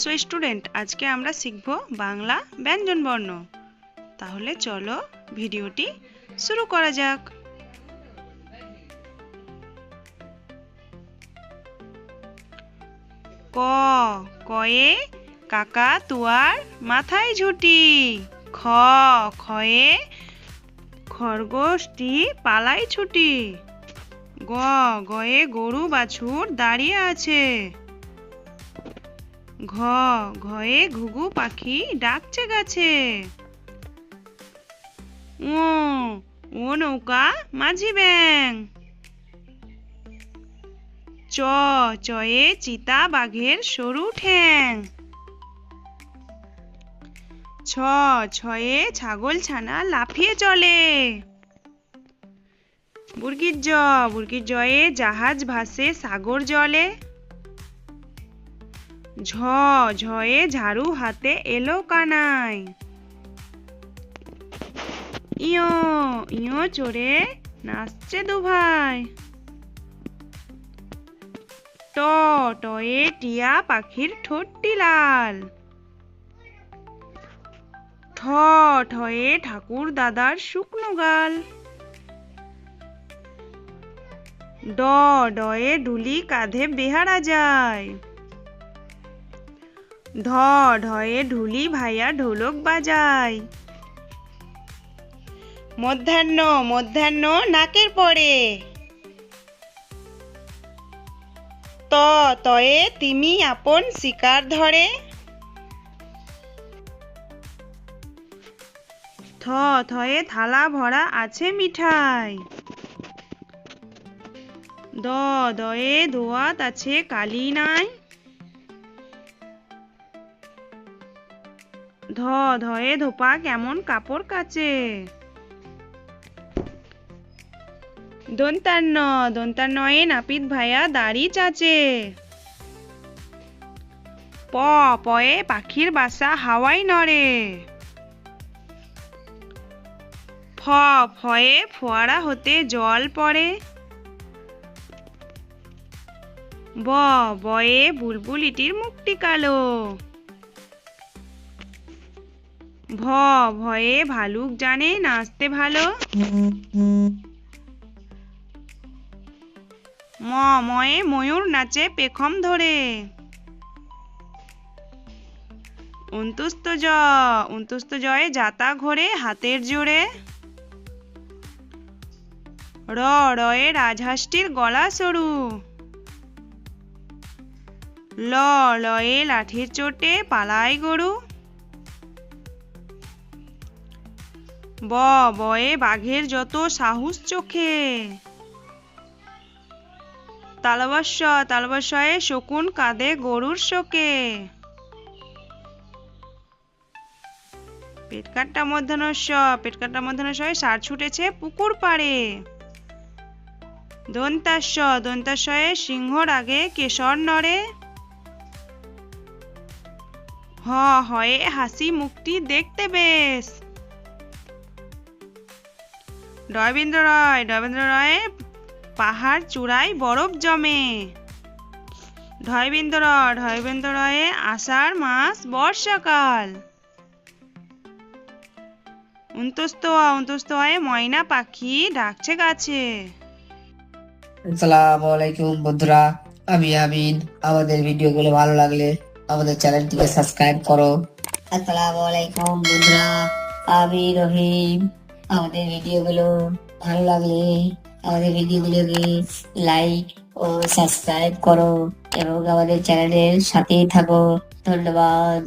So student আজকে আমরা শিখব বাংলা ব্যঞ্জনবর্ণ। তাহলে চলো ভিডিওটি শুরু করা যাক। ক, কয়ে কাকা তুয়ার মাথায় ঝুটি। খ খয়ে খরগোশটি পালাই ছুটি। গ, গয়ে গরু বাছুর দাঁড়িয়ে আছে। ঘ, ঘয়ে ঘুঘু পাখি ডাকছে গাছে। ও ও নৌকা মাঝি ব্যাং। চ, চয়ে চিতা বাঘের সরু ঠ্যাং। ছ, ছয়ে ছাগল ছানা লাফিয়ে চলে। বুর্গির জ বুর্গির জয়ে জাহাজ ভাসে সাগর জলে। ঝ, ঝয়ে ঝাড়ু হাতে এলো কানাই ইয় ইয় চড়ে নাচছে দু ভাই ট, টয়ে টিয়া পাখির ঠোঁটটি লাল। ঠ, ঠয়ে ঠাকুর দাদার শুকনো গাল। ড, ডয়ে ঢুলি কাঁধে বেহারা যায়। ঢ, ঢয়ে ঢুলি ভাইয়া ঢোলক বাজায়। মধ্যাহ্ন মধ্যাহ্ন নাকের পরে। ত, তয়ে তিমি আপন শিকার ধরে। থ থয়ে থালা ভরা আছে মিঠাই। দ, দয়ে দোয়াত আছে কালি নাই। ধ, ধয়ে ধোপা কেমন কাপড় কাচে? দন্তান্ন, দন্তান্নয়ে নাপিত ভাইয়া দাড়ি চাচে। প, পয়ে পাখির বাসা হাওয়াই নড়ে। ফ, ফয়ে ফোয়ারা হতে জল পড়ে। ব, বয়ে বুলবুলিটির মুখটি কালো। ভ, ভয়ে ভালুক জানে, নাচতে ভালো। ম, ময়ে ময়ূর নাচে পেখম ধরে। উন্তুস্ত জ উন্তুস্ত জয়ে জাতা ঘোরে হাতের জোরে। র, রয়ে রাজহাঁসটির গলা সরু। ল লয়ে লাঠির চোটে পালায় গরু। ব, বয়ে বাঘের যত সাহস চোখে। তালবস্য, তালবস্যয়ে শকুন কাঁদে গরুর শোকে। পেটকাট্টা মধ্যাহ্নস্য, পেটকাট্টা মধ্যাহ্নস্যয়ে সার ছুটেছে পুকুর পাড়ে। দন্তাস্য, দন্তাস্যয়ে সিংহর আগে কেশর নড়ে। হ, হয়ে হাসি মুখটি দেখতে বেশ। ডয়বেন্দ্র রয় ডয়বেন্দ্র রয়ে পাহাড় চূড়ায় বরফ জমে। ঢয়বেন্দ্র ঢয়বেন্দ্র রয়ে আষাঢ় মাস বর্ষাকাল। উন্তস্ত উন্তস্ত হয়ে ময়না পাখি ডাকছে গাছে। আসসালামু আলাইকুম বন্ধুরা আমি আমিন। আমাদের ভিডিওগুলো ভালো লাগলে আমাদের চ্যানেলটিকে সাবস্ক্রাইব করো। আসসালামু আলাইকুম বন্ধুরা আমি রহিম। আমাদের ভিডিওগুলো ভালো লাগলে আমাদের ভিডিওগুলোকে লাইক ও সাবস্ক্রাইব করো এবং আমাদের চ্যানেলের সাথেই থাকো। ধন্যবাদ।